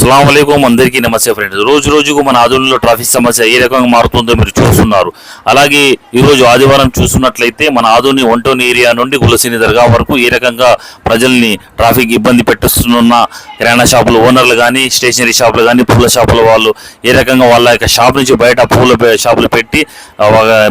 అస్సలం అయికం అందరికీ నమస్తే ఫ్రెండ్స్. రోజు రోజుకు మన ఆధునిలో ట్రాఫిక్ సమస్య ఏ రకంగా మారుతుందో మీరు చూస్తున్నారు. అలాగే ఈరోజు ఆదివారం చూస్తున్నట్లయితే మన ఆధుని ఒంటోని ఏరియా నుండి గులసిని దర్గా వరకు ఏ రకంగా ప్రజల్ని ట్రాఫిక్ ఇబ్బంది పెట్టిస్తున్న కిరాణా షాపుల ఓనర్లు కానీ స్టేషనరీ షాపులు కానీ పూల షాపుల వాళ్ళు ఏ రకంగా వాళ్ళ యొక్క షాప్ నుంచి బయట పూల షాపులు పెట్టి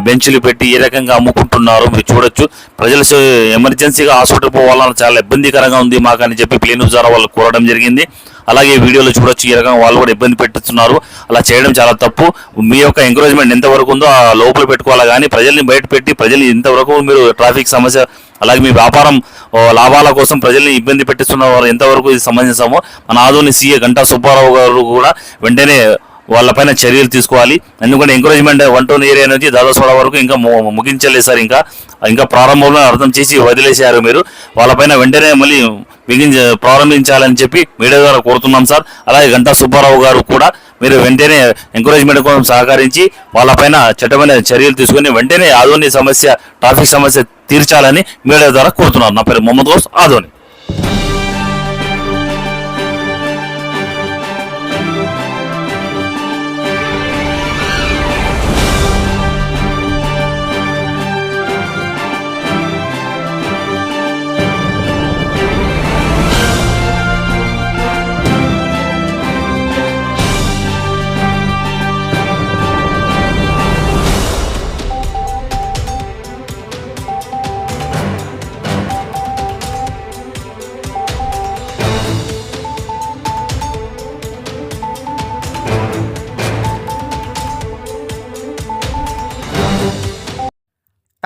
బెంచ్లు పెట్టి ఏ రకంగా అమ్ముకుంటున్నారో మీరు చూడొచ్చు. ప్రజలు ఎమర్జెన్సీగా హాస్పిటల్ పోవాలని చాలా ఇబ్బందికరంగా ఉంది మాకు అని చెప్పి ప్లేన్ ద్వారా వాళ్ళు కోరడం జరిగింది. అలాగే వీడియోలో చూడొచ్చు ఈ రకంగా వాళ్ళు కూడా ఇబ్బంది పెట్టుతున్నారు అలా చేయడం చాలా తప్పు. మీ యొక్క ఎంకరేజ్మెంట్ ఎంతవరకు ఉందో ఆ లోపల పెట్టుకోవాలా కానీ ప్రజల్ని బయట పెట్టి ప్రజల్ని ఇంతవరకు మీరు ట్రాఫిక్ సమస్య అలాగే మీ వ్యాపారం లాభాల కోసం ప్రజల్ని ఇబ్బంది పెట్టిస్తున్న వారు ఎంతవరకు ఇది సంబంధించామో మన ఆదోని సీఏ గంటా సుబ్బారావు గారు కూడా వెంటనే వాళ్ళపైన చర్యలు తీసుకోవాలి. ఎందుకంటే ఎంకరేజ్మెంట్ వన్ టౌన్ ఏరియా నుంచి దాదాసోడ వరకు ఇంకా ము- ముగించలేదు సార్ ఇంకా. ఇంకా ప్రారంభంలో అర్థం చేసి వదిలేశారు మీరు. వాళ్ళపైన వెంటనే మళ్ళీ మిగించ ప్రారంభించాలని చెప్పి మీడియా ద్వారా కోరుతున్నాం సార్. అలాగే గంటా సుబ్బారావు గారు కూడా మీరు వెంటనే ఎంకరేజ్మెంట్ కోసం సహకరించి వాళ్ళపైన చట్టమైన చర్యలు తీసుకుని వెంటనే ఆధోని సమస్య ట్రాఫిక్ సమస్య తీర్చాలని మీడియా ద్వారా కోరుతున్నారు నా పేరు మొహమ్మద్ గౌస్ ఆదోని